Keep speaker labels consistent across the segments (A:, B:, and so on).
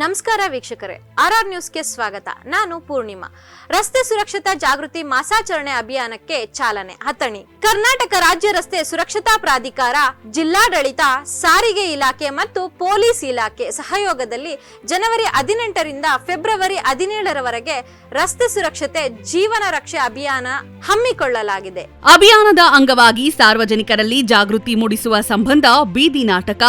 A: ನಮಸ್ಕಾರ ವೀಕ್ಷಕರೇ R R ನ್ಯೂಸ್ಗೆ ಸ್ವಾಗತ. ನಾನು ಪೂರ್ಣಿಮಾ. ರಸ್ತೆ ಸುರಕ್ಷತಾ ಜಾಗೃತಿ ಮಾಸಾಚರಣೆ ಅಭಿಯಾನಕ್ಕೆ ಚಾಲನೆ ಹತ್ತಣಿ ಕರ್ನಾಟಕ ರಾಜ್ಯ ರಸ್ತೆ ಸುರಕ್ಷತಾ ಪ್ರಾಧಿಕಾರ, ಜಿಲ್ಲಾಡಳಿತ, ಸಾರಿಗೆ ಇಲಾಖೆ ಮತ್ತು ಪೊಲೀಸ್ ಇಲಾಖೆ ಸಹಯೋಗದಲ್ಲಿ ಜನವರಿ ಹದಿನೆಂಟರಿಂದ ಫೆಬ್ರವರಿ ಹದಿನೇಳರವರೆಗೆ ರಸ್ತೆ ಸುರಕ್ಷತೆ ಜೀವನ ರಕ್ಷೆ ಅಭಿಯಾನ ಹಮ್ಮಿಕೊಳ್ಳಲಾಗಿದೆ.
B: ಅಭಿಯಾನದ ಅಂಗವಾಗಿ ಸಾರ್ವಜನಿಕರಲ್ಲಿ ಜಾಗೃತಿ ಮೂಡಿಸುವ ಸಂಬಂಧ ಬೀದಿ ನಾಟಕ,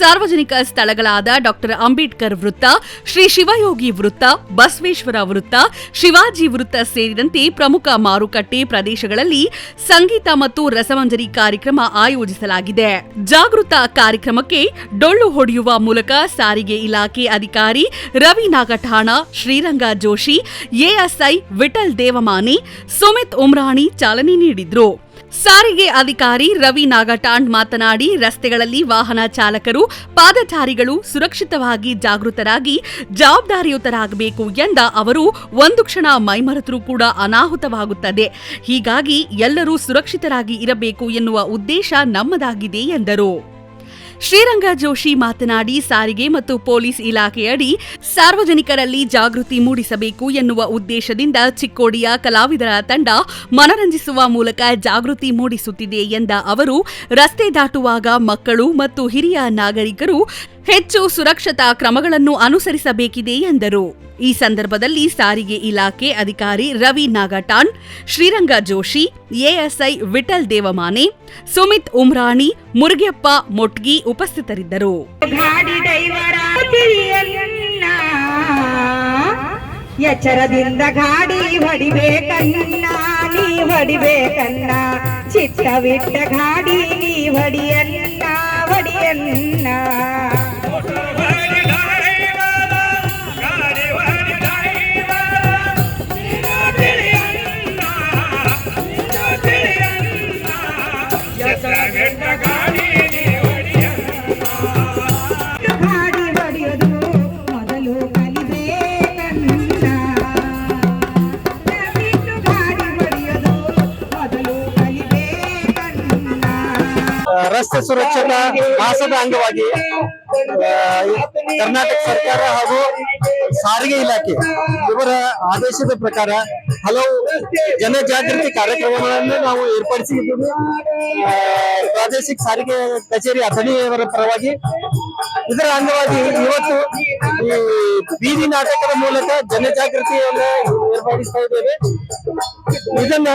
B: ಸಾರ್ವಜನಿಕ ಸ್ಥಳಗಳಾದ ಡಾಕ್ಟರ್ ಅಂಬೇಡ್ಕರ್ ವೃತ್ತ ಶ್ರೀ ಶಿವಯೋಗಿ ವೃತ್ತ, ಬಸವೇಶ್ವರ ವೃತ್ತ, ಶಿವಾಜಿ ವೃತ್ತ ಸೇರಿದಂತೆ ಪ್ರಮುಖ ಮಾರುಕಟ್ಟೆ ಪ್ರದೇಶಗಳಲ್ಲಿ ಸಂಗೀತ ಮತ್ತು ರಸಮಂಜರಿ ಕಾರ್ಯಕ್ರಮ ಆಯೋಜಿಸಲಾಗಿದೆ. ಜಾಗೃತ ಕಾರ್ಯಕ್ರಮಕ್ಕೆ ಡೊಳ್ಳು ಹೊಡೆಯುವ ಮೂಲಕ ಸಾರಿಗೆ ಇಲಾಖೆ ಅಧಿಕಾರಿ ರವಿ ನಾಗಠಾಣ, ಶ್ರೀರಂಗ ಜೋಶಿ, ಎಎಸ್ಐ ವಿಠಲ್ ದೇವಮಾನಿ, ಸುಮಿತ್ ಉಮ್ರಾಣಿ ಚಾಲನೆ ನೀಡಿದ್ರು. ಸಾರಿಗೆ ಅಧಿಕಾರಿ ರವಿ ನಾಗಟಾಂಡ್ ಮಾತನಾಡಿ, ರಸ್ತೆಗಳಲ್ಲಿ ವಾಹನ ಚಾಲಕರು, ಪಾದಚಾರಿಗಳು ಸುರಕ್ಷಿತವಾಗಿ ಜಾಗೃತರಾಗಿ ಜವಾಬ್ದಾರಿಯುತರಾಗಬೇಕು ಎಂದ ಅವರು, ಒಂದು ಕ್ಷಣ ಮೈಮರೆತರೂ ಕೂಡ ಅನಾಹುತವಾಗುತ್ತದೆ. ಹೀಗಾಗಿ ಎಲ್ಲರೂ ಸುರಕ್ಷಿತರಾಗಿ ಇರಬೇಕು ಎನ್ನುವ ಉದ್ದೇಶ ನಮ್ಮದಾಗಿದೆ ಎಂದರು. ಶ್ರೀರಂಗ ಜೋಶಿ ಮಾತನಾಡಿ, ಸಾರಿಗೆ ಮತ್ತು ಪೊಲೀಸ್ ಇಲಾಖೆಯಡಿ ಸಾರ್ವಜನಿಕರಲ್ಲಿ ಜಾಗೃತಿ ಮೂಡಿಸಬೇಕು ಎನ್ನುವ ಉದ್ದೇಶದಿಂದ ಚಿಕ್ಕೋಡಿಯ ಕಲಾವಿದರ ತಂಡ ಮನರಂಜಿಸುವ ಮೂಲಕ ಜಾಗೃತಿ ಮೂಡಿಸುತ್ತಿದೆ ಎಂದ ಅವರು, ರಸ್ತೆ ದಾಟುವಾಗ ಮಕ್ಕಳು ಮತ್ತು ಹಿರಿಯ ನಾಗರಿಕರು ಹೆಚ್ಚು ಸುರಕ್ಷತಾ ಕ್ರಮಗಳನ್ನು ಅನುಸರಿಸಬೇಕಿದೆ ಎಂದರು. ಈ ಸಂದರ್ಭದಲ್ಲಿ ಸಾರಿಗೆ ಇಲಾಖೆ ಅಧಿಕಾರಿ ರವಿ ನಾಗಟಾನ್ ಶ್ರೀರಂಗ ಜೋಶಿ, ಎಎಸ್ಐ ವಿಠಲ್ ದೇವಮಾನೆ, ಸುಮಿತ್ ಉಮ್ರಾಣಿ, ಮುರುಗೆಪ್ಪ ಮೊಟ್ಗಿ ಉಪಸ್ಥಿತರಿದ್ದರು.
C: ಎಚ್ಚರದಿಂದ ಗಾಡಿ ಹೊಡಿಬೇಕನ್ನ, ನೀ ಹೊಡಿಬೇಕನ್ನ, ಚಿತ್ತವಿಟ್ಟ ಗಾಡಿ ನೀ ಹೊಡಿಯನ್ನ ಹೊಡಿಯಲ್ಲ
D: ಸುರಕ್ಷತಾ ಮಾಸದ ಅಂಗವಾಗಿ ಕರ್ನಾಟಕ ಸರ್ಕಾರ ಹಾಗೂ ಸಾರಿಗೆ ಇಲಾಖೆ ಇವರ ಆದೇಶದ ಪ್ರಕಾರ ಹಲವು ಜನಜಾಗೃತಿ ಕಾರ್ಯಕ್ರಮಗಳನ್ನು ನಾವು ಏರ್ಪಡಿಸಿದ್ದೀವಿ. ಪ್ರಾದೇಶಿಕ ಸಾರಿಗೆ ಕಚೇರಿ ಅಥಣಿಯವರ ಪರವಾಗಿ ಇದರ ಅಂಗವಾಗಿ ಇವತ್ತು ಈ ಬೀದಿ ನಾಟಕದ ಮೂಲಕ ಜನಜಾಗೃತಿಯನ್ನ ಏರ್ಪಡಿಸ್ತಾ ಇದ್ದೇವೆ. ಇದನ್ನ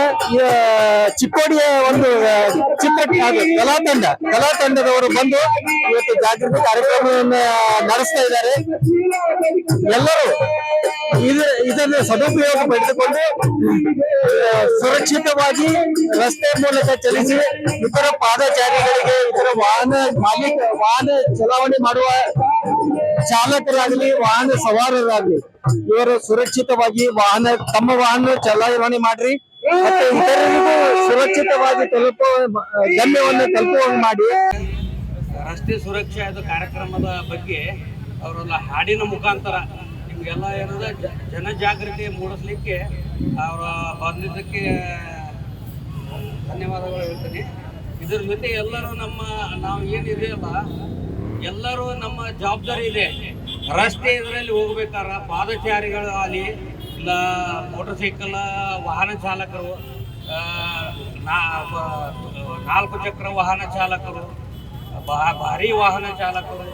D: ಚಿಕ್ಕೋಡಿಯ ಒಂದು ಚಿತ್ರ ಕಲಾತಂಡ ಕಲಾ ತಂಡ ಕಲಾ ತಂಡದವರು ಬಂದು ಇವತ್ತು ಜಾಗೃತಿ ಕಾರ್ಯಕ್ರಮವನ್ನ ನಡೆಸ್ತಾ ಇದ್ದಾರೆ. ಎಲ್ಲರೂ ಇದು, ಇದನ್ನು ಸದುಪಯೋಗ ಪಡೆದುಕೊಂಡು ಸುರಕ್ಷಿತವಾಗಿ ರಸ್ತೆ ಮೂಲಕ ಚಲಿಸಿ ಇತರ ಪಾದಚಾರಿಗಳಿಗೆ ಇತರ ವಾಹನ, ಮಾಲೀಕ, ವಾಹನ ಚಲಾವಣೆ ಮಾಡುವ ಚಾಲಕರಾಗಲಿ, ವಾಹನ ಸವಾರರಾಗಲಿ, ಇವರು ಸುರಕ್ಷಿತವಾಗಿ ವಾಹನ, ತಮ್ಮ ವಾಹನ ಚಲಾವಣೆ ಮಾಡ್ರಿ. ಇತರರಿಗೂ ಸುರಕ್ಷಿತವಾಗಿ ತಲುಪುವ, ಗಮ್ಯವನ್ನು ತಲುಪುವಂಗೆ ಮಾಡಿ.
E: ರಸ್ತೆ ಸುರಕ್ಷಾ ಇದು ಕಾರ್ಯಕ್ರಮದ ಬಗ್ಗೆ ಅವರೆಲ್ಲ ಹಾಡಿನ ಮುಖಾಂತರ ನಿಮಗೆಲ್ಲ ಏನದ ಜನ ಜನಜಾಗೃತಿ ಮೂಡಿಸ್ಲಿಕ್ಕೆ ಅವರು ಬಂದಿದ್ದಕ್ಕೆ ಧನ್ಯವಾದಗಳು ಹೇಳ್ತೀನಿ. ಇದ್ರ ಜೊತೆ ಎಲ್ಲರೂ ನಮ್ಮ, ನಾವು ಏನಿದೆಯಲ್ಲ ಎಲ್ಲರೂ ನಮ್ಮ ಜವಾಬ್ದಾರಿ ಇದೆ. ರಸ್ತೆ ಇದರಲ್ಲಿ ಹೋಗ್ಬೇಕಾರ ಪಾದಚಾರಿಗಳು ಆಗಲಿ ಇಲ್ಲ ಮೋಟರ್ ಸೈಕಲ್ ವಾಹನ ಚಾಲಕರು ನಾಲ್ಕು ಚಕ್ರ ವಾಹನ ಚಾಲಕರು ಭಾರಿ ವಾಹನ ಚಾಲಕರು,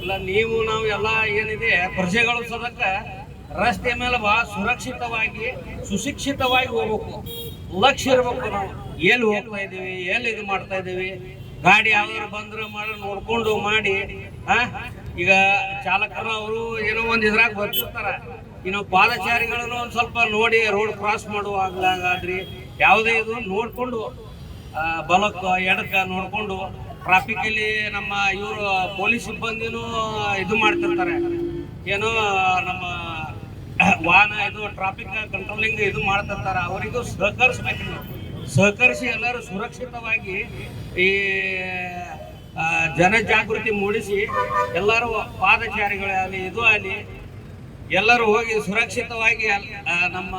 E: ಇಲ್ಲ ನೀವು ನಾವು ಎಲ್ಲ ಏನಿದೆ, ಪ್ರಜೆಗಳು ಸದಕ್ಕ ರಸ್ತೆ ಮೇಲೆ ಬಹಳ ಸುರಕ್ಷಿತವಾಗಿ, ಸುಶಿಕ್ಷಿತವಾಗಿ ಹೋಗ್ಬೇಕು. ಲಕ್ಷ್ಯ ಇರ್ಬೇಕು ನಾವು. ಎಲ್ಲಿ ಹೋಗ್ತಾ ಇದ್ದೀವಿ, ಎಲ್ಲಿ ಇದು ಮಾಡ್ತಾ ಇದ್ದೀವಿ ಗಾಡಿ ಯಾವ್ದಾರು ಬಂದ್ರೆ ಮಾಡಿ ನೋಡ್ಕೊಂಡು ಮಾಡಿ ಆ ಈಗ ಚಾಲಕರು ಅವರು ಏನೋ ಒಂದು ಇದ್ರಾಗ ಬರ್ತಿರ್ತಾರ. ಇನ್ನು ಪಾದಚಾರಿಗಳನ್ನು ಒಂದ್ ಸ್ವಲ್ಪ ನೋಡಿ ರೋಡ್ ಕ್ರಾಸ್ ಮಾಡುವಾಗ್ಲಾಗಾದ್ರಿ ಯಾವುದೇ ಇದು ನೋಡ್ಕೊಂಡು ಬಲಕ್ಕ, ಎಡಕ್ಕ ನೋಡ್ಕೊಂಡು ಟ್ರಾಫಿಕ್ ಅಲ್ಲಿ ನಮ್ಮ ಇವರು ಪೊಲೀಸ್ ಸಿಬ್ಬಂದಿನೂ ಇದು ಮಾಡ್ತಿರ್ತಾರೆ. ಏನೋ ನಮ್ಮ ವಾಹನ ಇದು ಟ್ರಾಫಿಕ್ ಕಂಟ್ರೋಲಿಂಗ್ ಇದು ಮಾಡ್ತಿರ್ತಾರೆ. ಅವರಿಗೂ ಸಹಕರಿಸ್ಬೇಕು ನೀವು ಸಹಕರಿಸಿ ಎಲ್ಲರೂ ಸುರಕ್ಷಿತವಾಗಿ ಈ ಜನಜಾಗೃತಿ ಮೂಡಿಸಿ ಎಲ್ಲರೂ ಪಾದಚಾರಿಗಳಾಗಲಿ ಇದು ಆಗಲಿ ಎಲ್ಲರೂ ಹೋಗಿ ಸುರಕ್ಷಿತವಾಗಿ ನಮ್ಮ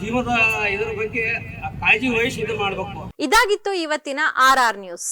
E: ಜೀವದ ಇದರ ಬಗ್ಗೆ ಕಾಳಜಿ ವಹಿಸಿ ಇದು ಮಾಡಬೇಕು.
A: ಇದಾಗಿತ್ತು ಇವತ್ತಿನ ಆರ್ ಆರ್ ನ್ಯೂಸ್.